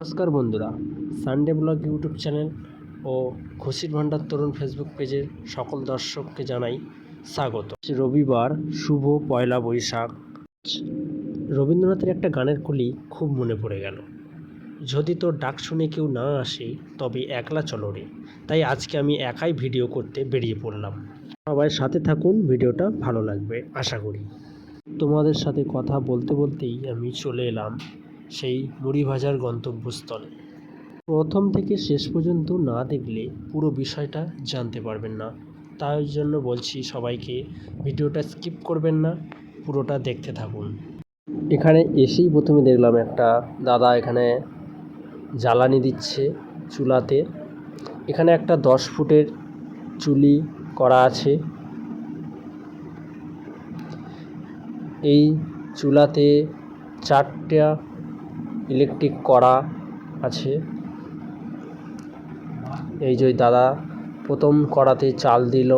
নমস্কার বন্ধুরা Sunday blog YouTube channel ও খুশির ভাণ্ডার তরুণ ফেসবুক পেজের সকল দর্শককে জানাই স্বাগত। রবিবার, শুভ পয়লা বৈশাখ। রবীন্দ্রনাথের একটা গানের কলি খুব মনে পড়ে গেল। যদি তোর ডাক শুনে কেউ না আসে, তবে একলা চলো রে। তাই আজকে আমি একাই ভিডিও করতে বেরিয়ে পড়লাম। সবাই সাথে থাকুন ভিডিওটা ভালো লাগবে, আশা করি। তোমাদের সাথে কথা বলতে বলতেই আমি চলে এলাম সেই মুড়ি ভাজার গন্তব্যস্থল। প্রথম থেকে শেষ পর্যন্ত না দেখলে পুরো বিষয়টা জানতে পারবেন না। তাই জন্য বলছি সবাইকে, ভিডিওটা স্কিপ করবেন না, পুরোটা দেখতে থাকুন। এখানে এসেই প্রথমে দেখলাম একটা দাদা এখানে জ্বালানি দিচ্ছে চুলাতে। এখানে একটা দশ ফুটের চুলি করা আছে। এই চুলাতে চারটা ইলেকট্রিক কড়া আছে। এই যে দাদা প্রথম কড়াতে চাল দিল।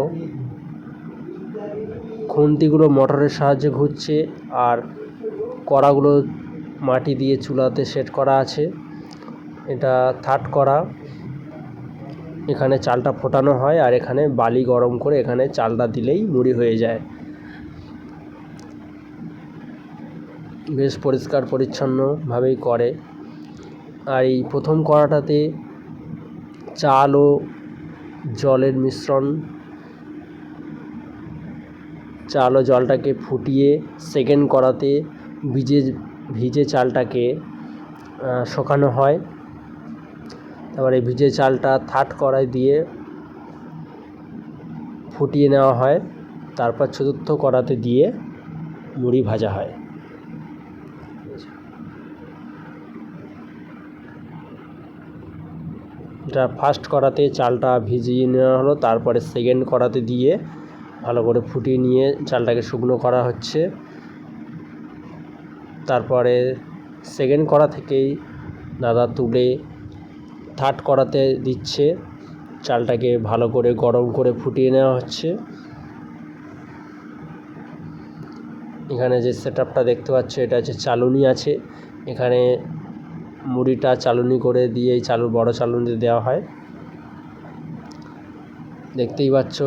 খুন্তিগুলো মোটরের সাহায্যে ঘুরছে আর কড়াগুলো মাটি দিয়ে চুলাতে সেট করা আছে। এটা থার্ড কড়া। এখানে চালটা ফোটানো হয় আর এখানে বালি গরম করে এখানে চালটা দিলেই মুড়ি হয়ে যায়। বেশ পরিষ্কার পরিচ্ছন্নভাবেই করে। আর এই প্রথম কড়াটাতে চাল ও জলের মিশ্রণ, চাল ও জলটাকে ফুটিয়ে সেকেন্ড কড়াতে ভিজে ভিজে চালটাকে শোকানো হয়। তারপরে ভিজে চালটা থার্ড কড়াই দিয়ে ফুটিয়ে নেওয়া হয়। তারপর চতুর্থ কড়াতে দিয়ে মুড়ি ভাজা হয়। এটা ফার্স্ট কড়াতে চালটা ভিজিয়ে নেওয়া হলো, তারপরে সেকেন্ড কড়াতে দিয়ে ভালো করে ফুটিয়ে নিয়ে চালটাকে শুকনো করা হচ্ছে। তারপরে সেকেন্ড কড়া থেকেই দাদা তুলে থার্ড কড়াতে দিচ্ছে। চালটাকে ভালো করে গরম করে ফুটিয়ে নেওয়া হচ্ছে। এখানে যে সেট দেখতে পাচ্ছ, এটা হচ্ছে চালুনি আছে। এখানে মুড়িটা চালুনি করে দিয়ে এই চালু বড় চালুনিতে দেওয়া হয়। দেখতেই পাচ্ছ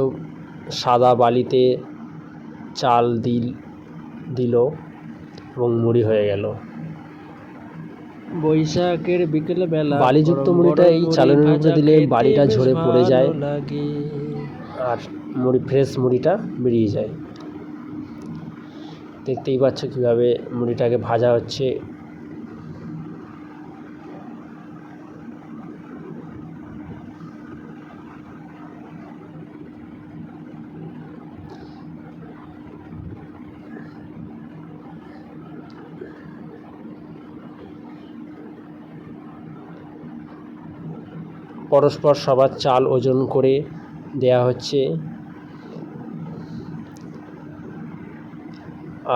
সাদা বালিতে চাল দিল দিল এবং মুড়ি হয়ে গেল। বৈশাখের বিকেল বেলা বালিযুক্ত মুড়িটা এই মুড়ি মধ্যে দিলে বালিটা ঝরে পড়ে যায়। আর মুড়ি ফ্রেশ মুড়িটা বেরিয়ে যায়। দেখতেই পাচ্ছ কীভাবে মুড়িটাকে ভাজা হচ্ছে। পরস্পর সবার চাল ওজন করে দেয়া হচ্ছে।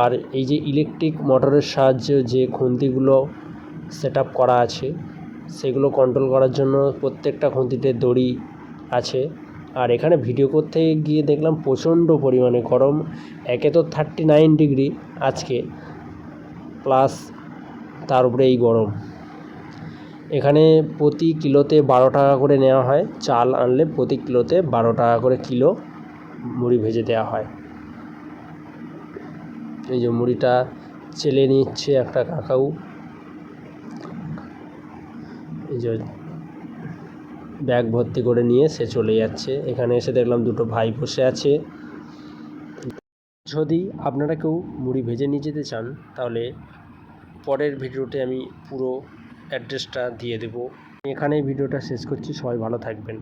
আর এই যে ইলেকট্রিক মোটরের সাহায্যে যে খুন্তিগুলো সেট করা আছে, সেগুলো কন্ট্রোল করার জন্য প্রত্যেকটা খুন্তিতে দড়ি আছে। আর এখানে ভিডিও করতে গিয়ে দেখলাম প্রচণ্ড পরিমাণে গরম, একে তো থার্টি নাইন ডিগ্রি আজকে প্লাস তার উপরে এই গরম। এখানে প্রতি কিলোতে বারো টাকা করে নেওয়া হয়। চাল আনলে প্রতি কিলোতে বারো টাকা করে কিলো মুড়ি ভেজে দেওয়া হয়। এই যে মুড়িটা চেলে নিচ্ছে একটা কাকাউ এই যে ব্যাগ ভর্তি করে নিয়ে সে চলে যাচ্ছে। এখানে এসে দেখলাম দুটো ভাই বসে আছে। যদি আপনারা কেউ মুড়ি ভেজে নিয়ে যেতে চান, তাহলে পরের ভিডিওতে আমি পুরো অ্যাড্রেসটা দিয়ে দেবো। এখানেই ভিডিওটা শেষ করছি। সবাই ভালো থাকবেন